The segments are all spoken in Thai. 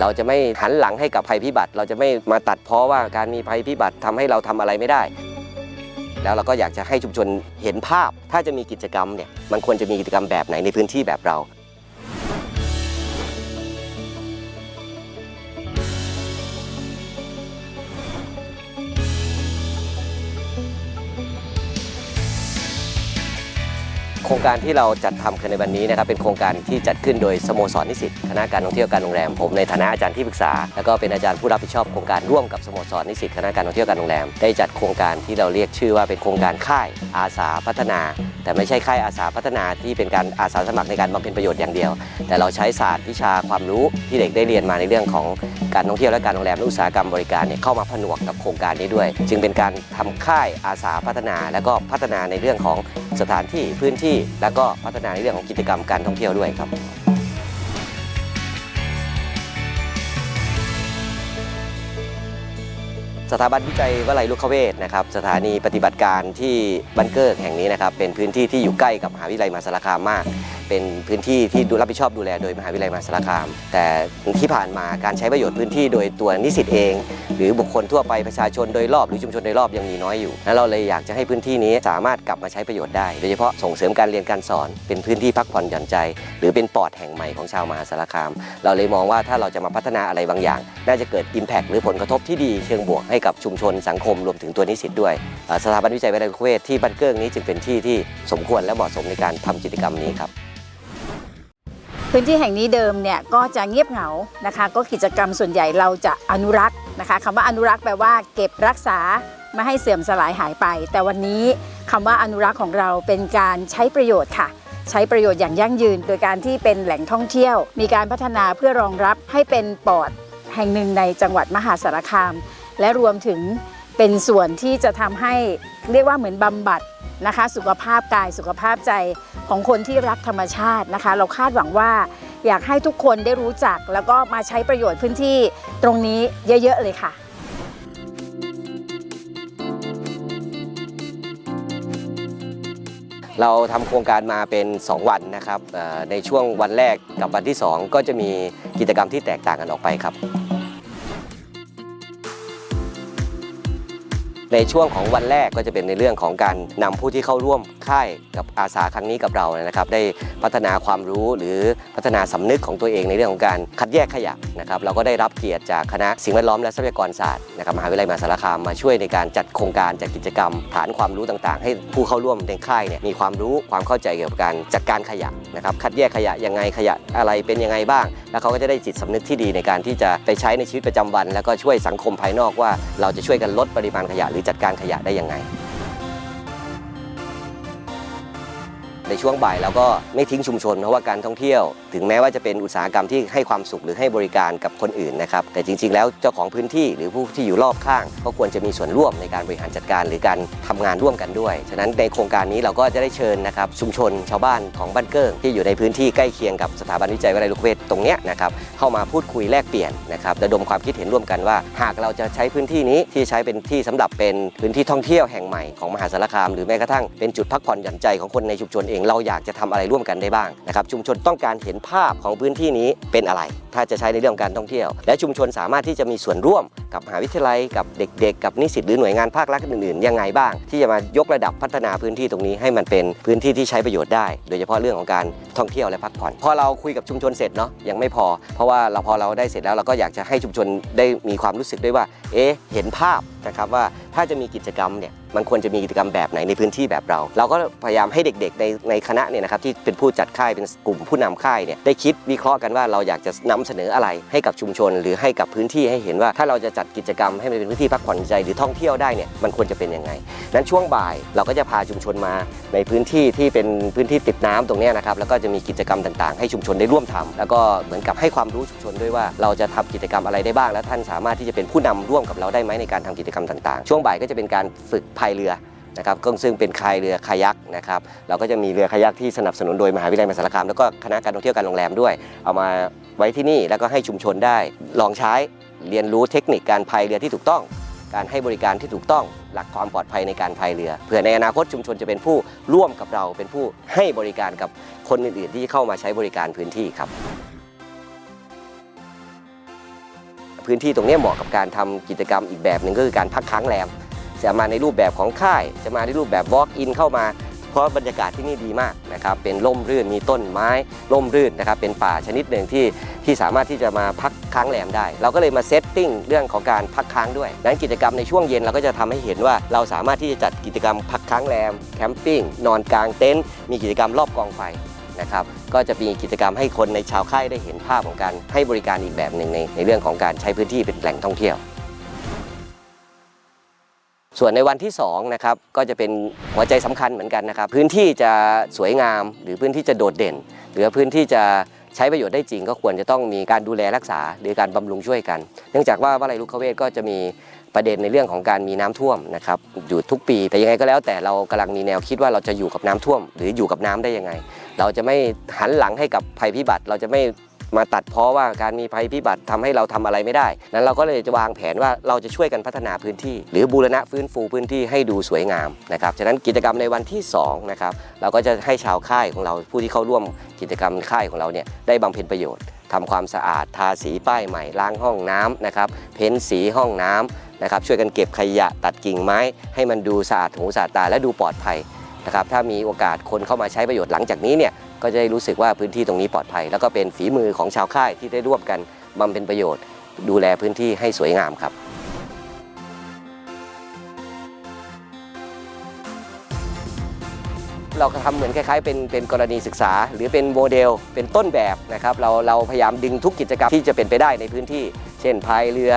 เราจะไม่หันหลังให้กับภัยพิบัติ เราจะไม่มาตัดเพราะว่าการมีภัยพิบัติทำให้เราทำอะไรไม่ได้ แล้วเราก็อยากจะให้ชุมชนเห็นภาพ ถ้าจะมีกิจกรรมเนี่ยมันควรจะมีกิจกรรมแบบไหนในพื้นที่แบบเราโครงการที่เราจัดทำกันในวันนี้นะครับเป็นโครงการที่จัดขึ้นโดยสโมสรนิสิตคณะการท่องเที่ยวการโรงแรมผมในฐานะอาจารย์ที่ปรึกษา แล้วก็เป็นอาจารย์ผู้รับผิดชอบโครงการร่วมกับสโมสรนิสิตคณะการท่องเที่ยวการโรงแรมได้จัดโครงการที่เราเรียกชื่อว่าเป็นโครงการค่ายอาสาพัฒนา แต่ไม่ใช่ค่ายอาสาพัฒนาที่เป็นการอาสาสมัครในการบำเพ็ญประโยชน์อย่างเดียว แต่เราใช้ศาสตร์วิชาความรู้ที่เด็กได้เรียนมาในเรื่องของการท่องเที่ยวและการโรงแรมและอุตสาหกรรมบริการเนี่ยเข้ามาผนวกกับโครงการนี้ด้วย จึงเป็นการทำค่ายอาสาพัฒนา และก็พัฒนาในเรื่องของสถานที่พื้นที่ แล้วก็พัฒนาในเรื่องของกิจกรรมการท่องเที่ยวด้วยครับสถาบันวิจัยวลัยลุกเวศนะครับสถานีปฏิบัติการที่บันเกอร์แห่งนี้นะครับเป็นพื้นที่ที่อยู่ใกล้กับมหาวิทยาลัยมหาสารคามมาก เป็นพื้นที่ที่ดูรับผิดชอบดูแลโดยมหาวิทยาลัยมหาสารคาม แต่ที่ผ่านมาการใช้ประโยชน์พื้นที่โดยตัวนิสิตเอง หรือบุคคลทั่วไปประชาชนโดยรอบหรือชุมชนโดยรอบยังมีน้อยอยู่แล้วเราเลยอยากจะให้พื้นที่นี้สามารถกลับมาใช้ประโยชน์ได้ โดยเฉพาะส่งเสริมการเรียนการสอน เป็นพื้นที่พักผ่อนหย่อนใจ หรือเป็นปอดแห่งใหม่ของชาวมหาสารคาม เราเลยมองว่าถ้าเราจะมาพัฒนาอะไรบางอย่าง น่าจะเกิด Impact หรือผลกระทบที่ดีเชิงบวกให้กับชุมชนสังคมรวมถึงตัวนิสิตด้วยสถาบันวิจัยวิทยาเวชที่บันเกิ้งนี้จึงเป็นที่ที่สมควรและเหมาะสมในการทำกิจกรรมนี้ครับ พื้นที่แห่งนี้เดิมเนี่ยก็จะเงียบเหงานะคะ ก็กิจกรรมส่วนใหญ่เราจะอนุรักษ์นะคะคำว่าอนุรักษ์แปลว่าเก็บรักษาไม่ให้เสื่อมสลายหายไป แต่วันนี้คำว่าอนุรักษ์ของเราเป็นการใช้ประโยชน์ค่ะ ใช้ประโยชน์อย่างยั่งยืน โดยการที่เป็นแหล่งท่องเที่ยว มีการพัฒนาเพื่อรองรับให้เป็นปอดแห่งหนึ่งในจังหวัดมหาสารคาม และรวมถึง เป็นส่วนที่จะทำให้เรียกว่าเหมือนบำบัดนะคะ สุขภาพกายสุขภาพใจของคนที่รักธรรมชาตินะคะ เราคาดหวังว่าอยากให้ทุกคนได้รู้จัก แล้วก็มาใช้ประโยชน์พื้นที่ตรงนี้เยอะ ๆ เลยค่ะเราทำโครงการมาเป็น 2 วันนะครับในช่วงวันแรกกับวันที่ 2 ก็จะมีกิจกรรมที่แตกต่างกันออกไปครับ ในช่วงของวันแรกก็จะเป็นในเรื่องของการนำผู้ที่เข้าร่วมค่ายกับอาสาครั้งนี้กับเรานะครับ ได้พัฒนาความรู้หรือพัฒนาสำนึกของตัวเองในเรื่องของการคัดแยกขยะนะครับเราก็ได้รับเกียรติจากคณะสิ่งแวดล้อมและทรัพยากรศาสตร์นะครับมหาวิทยาลัยมหาสารคามมาช่วยในการจัดโครงการจัดกิจกรรม ฐานความรู้ต่างๆ ให้ผู้เข้าร่วมในค่ายเนี่ยมีความรู้ความเข้าใจเกี่ยวกับการจัดการขยะนะครับคัดแยกขยะยังไงขยะอะไรเป็นยังไงบ้าง แล้วเขาก็จะได้จิตสำนึกที่ดีในการที่จะไปใช้ในชีวิตประจำวัน แล้วก็ช่วยสังคมภายนอกว่า เราจะช่วยกันลดปริมาณขยะหรือจัดการขยะได้ยังไง ในช่วงบ่ายเราก็ไม่ทิ้งชุมชนเพราะว่าการท่องเที่ยว ถึงแม้ว่าจะเป็นอุตสาหกรรมที่ให้ความสุขหรือให้บริการกับคนอื่นนะครับแต่จริง ๆ แล้วเจ้าของพื้นที่หรือผู้ที่อยู่รอบข้าง ก็ควรจะมีส่วนร่วมในการบริหารจัดการ หรือการทำงานร่วมกันด้วย ฉะนั้นในโครงการนี้เราก็จะได้เชิญนะครับชุมชนชาวบ้านของบ้านเกิ้งที่อยู่ในพื้นที่ใกล้เคียงกับสถาบันวิจัยวิทยาลัยลูกเวทตรงเนี้ยนะครับเข้ามาพูดคุยแลกเปลี่ยนนะครับระดมความคิดเห็นร่วมกันว่า หากเราจะใช้พื้นที่นี้ที่ใช้เป็นที่สำหรับเป็นพื้นที่ท่องเที่ยวแห่งใหม่ของมหาสารคามหรือแม้กระทั่งเป็นจุดพักผ่อนหย่อนใจของคนในชุมชนเองเราอยากจะทำอะไรร่วมกันได้บ้างนะครับชุมชนต้องการเห็นภาพของพื้นที่นี้เป็นอะไร ถ้าจะใช้ในเรื่องของการท่องเที่ยว และชุมชนสามารถที่จะมีส่วนร่วมกับมหาวิทยาลัยกับเด็ก ๆ กับนิสิตหรือหน่วยงานภาครัฐอื่นๆยังไงบ้าง ที่จะมายกระดับพัฒนาพื้นที่ตรงนี้ให้มันเป็นพื้นที่ที่ใช้ประโยชน์ได้ โดยเฉพาะเรื่องของการท่องเที่ยวและพักผ่อนพอเราคุยกับชุมชนเสร็จเนาะยังไม่พอ เพราะว่าเราพอเราได้เสร็จแล้วเราก็อยากจะให้ชุมชนได้มีความรู้สึกด้วยว่า เอ๊ะเห็นภาพนะครับว่าถ้าจะมีกิจกรรมเนี่ย มันควรจะมีกิจกรรมแบบไหนในพื้นที่แบบเรา เราก็พยายามให้เด็กๆในในคณะเนี่ยนะครับที่เป็นผู้จัดค่ายเป็นกลุ่มผู้นำค่ายเนี่ยได้คิดวิเคราะห์กันว่าเราอยากจะนำเสนออะไรให้กับชุมชน หรือให้กับพื้นที่ให้เห็นว่า ถ้าเราจะจัดกิจกรรมให้มันเป็นพื้นที่พักผ่อนใจหรือท่องเที่ยวได้เนี่ยมันควรจะเป็นยังไงนั้นช่วงบ่ายเราก็จะพาชุมชนมาในพื้นที่ที่เป็นพื้นที่ติดน้ำตรงนี้นะครับแล้วก็จะมีกิจกรรมต่างๆ ให้ชุมชนได้ร่วมทำแล้วก็เหมือนกับให้ความรู้ชุมชนด้วยว่าเราจะทำกิจกรรมอะไรได้บ้าง และท่านสามารถที่จะเป็นผู้นำร่วมกับเราได้ไหมในการทำกิจกรรมต่างๆ ช่วงบ่ายก็จะเป็นการฝึกพายเรือนะครับก็ซึ่งเป็นคายเรือคายักนะครับเราก็จะมีเรือคายักที่สนับสนุนโดยมหาวิทยาลัยมหาสารคามแล้วก็คณะการท่องเที่ยวการโรงแรมด้วย เอามาไว้ที่นี่แล้วก็ให้ชุมชนได้ ลองใช้เรียนรู้เทคนิคการพายเรือที่ถูกต้อง การให้บริการที่ถูกต้องหลักความปลอดภัยในการพายเรือเผื่อในอนาคตชุมชนจะเป็นผู้ร่วมกับเราเป็นผู้ให้บริการกับคนอื่นๆ ที่เข้ามาใช้บริการพื้นที่ครับพื้นที่ตรงนี้เหมาะกับการทำกิจกรรมอีกแบบหนึ่งก็คือการพักค้างแรม จะมาในรูปแบบของค่าย จะมาในรูปแบบ walk in เข้ามา เพราะบรรยากาศที่นี่ดีมากนะครับ เป็นร่มรื่น มีต้นไม้ร่มรื่นนะครับ เป็นป่าชนิดหนึ่งที่ที่สามารถที่จะมาพักค้างแรมได้ เราก็เลยมาเซตติ้งเรื่องของการพักค้างด้วยดังนั้นกิจกรรมในช่วงเย็นเราก็จะทำให้เห็นว่าเราสามารถที่จะจัดกิจกรรมพักค้างแรมแคมปิ้งนอนกลางเต็นท์มีกิจกรรมรอบกองไฟนะครับก็จะมีกิจกรรมให้คนในชาวค่ายได้เห็นภาพของการให้บริการอีกแบบหนึ่งในในเรื่องของการใช้พื้นที่เป็นแหล่งท่องเที่ยว ส่วนในวันที่2นะครับก็จะเป็นหัวใจสำคัญเหมือนกันนะครับ พื้นที่จะสวยงาม หรือพื้นที่จะโดดเด่น หรือพื้นที่จะใช้ประโยชน์ได้จริง ก็ควรจะต้องมีการดูแลรักษา หรือการบำรุงช่วยกัน เนื่องจากว่าวลัยลุกเวทก็จะมีประเด็นในเรื่องของการมีน้ำท่วมนะครับอยู่ทุกปีแต่ยังไงก็แล้ว แต่เรากำลังมีแนวคิดว่าเราจะอยู่กับน้ำท่วม หรืออยู่กับน้ำได้ยังไง เราจะไม่หันหลังให้กับภัยพิบัติ เราจะไม่ มาตัดเพราะว่าการมีภัยพิบัติทำให้เราทำอะไรไม่ได้ นั้นเราก็เลยจะวางแผนว่าเราจะช่วยกันพัฒนาพื้นที่ หรือบูรณะฟื้นฟูพื้นที่ให้ดูสวยงามนะครับ ฉะนั้นกิจกรรมในวันที่2นะครับเราก็จะให้ชาวค่ายของเราผู้ที่เข้าร่วมกิจกรรมค่ายของเราเนี่ยได้บำเพ็ญประโยชน์ทำความสะอาดทาสีป้ายใหม่ล้างห้องน้ำนะครับเพ้นสีห้องน้ำนะครับช่วยกันเก็บขยะตัดกิ่งไม้ ให้มันดูสะอาดหูสะอาดตาและดูปลอดภัยนะครับถ้ามีโอกาสคนเข้ามาใช้ประโยชน์หลังจากนี้เนี่ย ก็จะได้รู้สึกว่าพื้นที่ตรงนี้ปลอดภัย แล้วก็เป็นฝีมือของชาวค่ายที่ได้ร่วมกันบำเพ็ญประโยชน์ ดูแลพื้นที่ให้สวยงามครับเราก็ทำเหมือนคล้ายๆเป็นเป็นกรณีศึกษา หรือเป็นโมเดลเป็นต้นแบบนะครับเราเราพยายามดึงทุกกิจกรรมที่จะเป็นไปได้ในพื้นที่ เช่นพายเรือ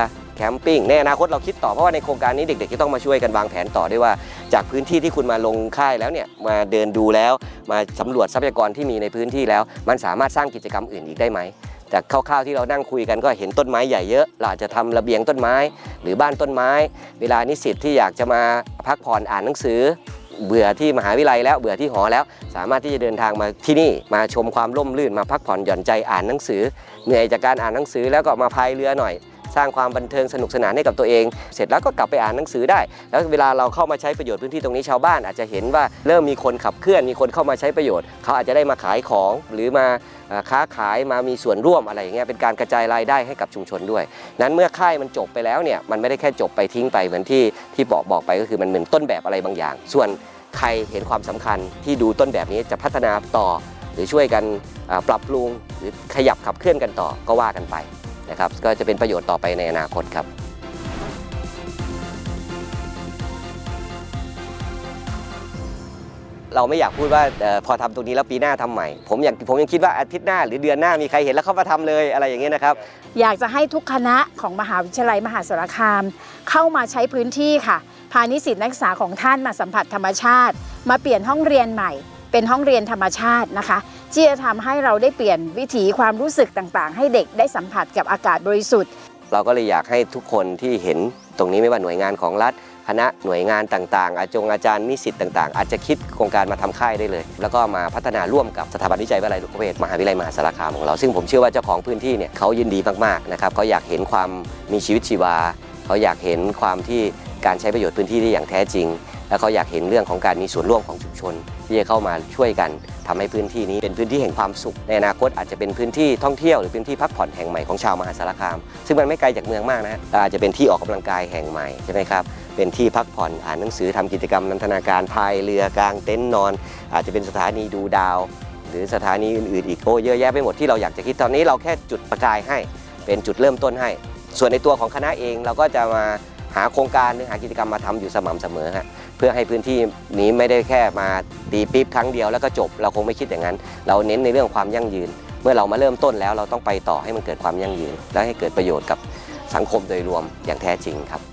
มปิ้งในอนาคตเราคิดต่อเพราะว่าในโครงการนี้เด็กๆจะต้องมาช่วยกันวางแผนต่อด้วยว่า จากพื้นที่ที่คุณมาลงค่ายแล้วเนี่ยมาเดินดูแล้ว มาสำรวจทรัพยากรที่มีในพื้นที่แล้ว มันสามารถสร้างกิจกรรมอื่นอีกได้ไหมจากคร่าวๆที่เรานั่งคุยกันก็เห็นต้นไม้ใหญ่เยอะเราอาจจะทำระเบียงต้นไม้ หรือบ้านต้นไม้ เวลานิสิตที่อยากจะมาพักผ่อนอ่านหนังสือ เบื่อที่มหาวิทยาลัยแล้วเบื่อที่หอแล้ว สามารถที่จะเดินทางมาที่นี่มาชมความร่มรื่นมาพักผ่อนหย่อนใจอ่านหนังสือ เหนื่อยจากการอ่านหนังสือแล้วก็มาพายเรือหน่อย สร้างความบันเทิงสนุกสนานให้กับตัวเอง เสร็จแล้วก็กลับไปอ่านหนังสือได้ แล้วเวลาเราเข้ามาใช้ประโยชน์พื้นที่ตรงนี้ชาวบ้านอาจจะเห็นว่าเริ่มมีคนขับเคลื่อนมีคนเข้ามาใช้ประโยชน์ เขาอาจจะได้มาขายของหรือมาค้าขายมามีส่วนร่วมอะไรอย่างเงี้ยเป็นการกระจายรายได้ให้กับชุมชนด้วย นั้นเมื่อค่ายมันจบไปแล้วเนี่ยมันไม่ได้แค่จบไปทิ้งไปเหมือนที่ที่บอกบอกไปก็คือมันเหมือนต้นแบบอะไรบางอย่าง ส่วนใครเห็นความสำคัญที่ดูต้นแบบนี้จะพัฒนาต่อ หรือช่วยกันปรับปรุงหรือขยับขับเคลื่อนกันต่อก็ว่ากันไป นะครับก็จะเป็นประโยชน์ต่อไปในอนาคตครับเราไม่อยากพูดว่าออพอทำตรงนี้แล้วปีหน้าทำใหม่ ผมอยากผมยังคิดว่าอาทิตย์หน้าหรือเดือนหน้ามีใครเห็นแล้วเข้ามาทำเลยอะไรอย่างเงี้ยนะครับ อยากจะให้ทุกคณะของมหาวิทยาลัยมหาสารคาม เข้ามาใช้พื้นที่ค่ะ พานิสิตนักศึกษาของท่านมาสัมผัสธรรมชาติ มาเปลี่ยนห้องเรียนใหม่ เป็นห้องเรียนธรรมชาตินะคะที่จะทำให้เราได้เปลี่ยนวิถีความรู้สึกต่างๆ ให้เด็กได้สัมผัสกับอากาศบริสุทธิ์ เราก็เลยอยากให้ทุกคนที่เห็นตรงนี้ไม่ว่าหน่วยงานของรัฐ คณะหน่วยงานต่างๆ อาจงอาจารย์นิสิตต่างๆ อาจจะคิดโครงการมาทำค่ายได้เลย แล้วก็มาพัฒนาร่วมกับสถาบันวิจัยวิทยาลัยลูกเวศมหาวิทยาลัยมหาสารคามของเรา ซึ่งผมเชื่อว่าเจ้าของพื้นที่เนี่ยเขายินดีมากๆนะครับเขาอยากเห็นความมีชีวิตชีวา เขาอยากเห็นความที่การใช้ประโยชน์พื้นที่ได้อย่างแท้จริง แล้วเขาอยากเห็นเรื่องของการมีส่วนร่วมของชุมชน ที่จะเข้ามาช่วยกันทำให้พื้นที่นี้เป็นพื้นที่แห่งความสุข ในอนาคตอาจจะเป็นพื้นที่ท่องเที่ยวหรือพื้นที่พักผ่อนแห่งใหม่ของชาวมหาสารคาม ซึ่งมันไม่ไกลจากเมืองมากนะอาจจะเป็นที่ออกกำลังกายแห่งใหม่ใช่ไหมครับเป็นที่พักผ่อนอ่านหนังสือทำกิจกรรมนันทนาการพายเรือกลางเต็นท์นอน อาจจะเป็นสถานีดูดาว หรือสถานีอื่นๆอีกโอ้เยอะแยะไปหมดที่เราอยากจะคิดตอนนี้เราแค่จุดประกายให้ เป็นจุดเริ่มต้นให้ ส่วนในตัวของคณะเองเราก็จะมาหาโครงการหรือหากิจกรรมมาทำอยู่สม่ำเสมอฮะเพื่อให้พื้นที่นี้ไม่ได้แค่มาตีปี๊บครั้งเดียวแล้วก็จบ เราคงไม่คิดอย่างนั้น เราเน้นในเรื่องความยั่งยืน เมื่อเรามาเริ่มต้นแล้วเราต้องไปต่อให้มันเกิดความยั่งยืน และให้เกิดประโยชน์กับสังคมโดยรวมอย่างแท้จริงครับ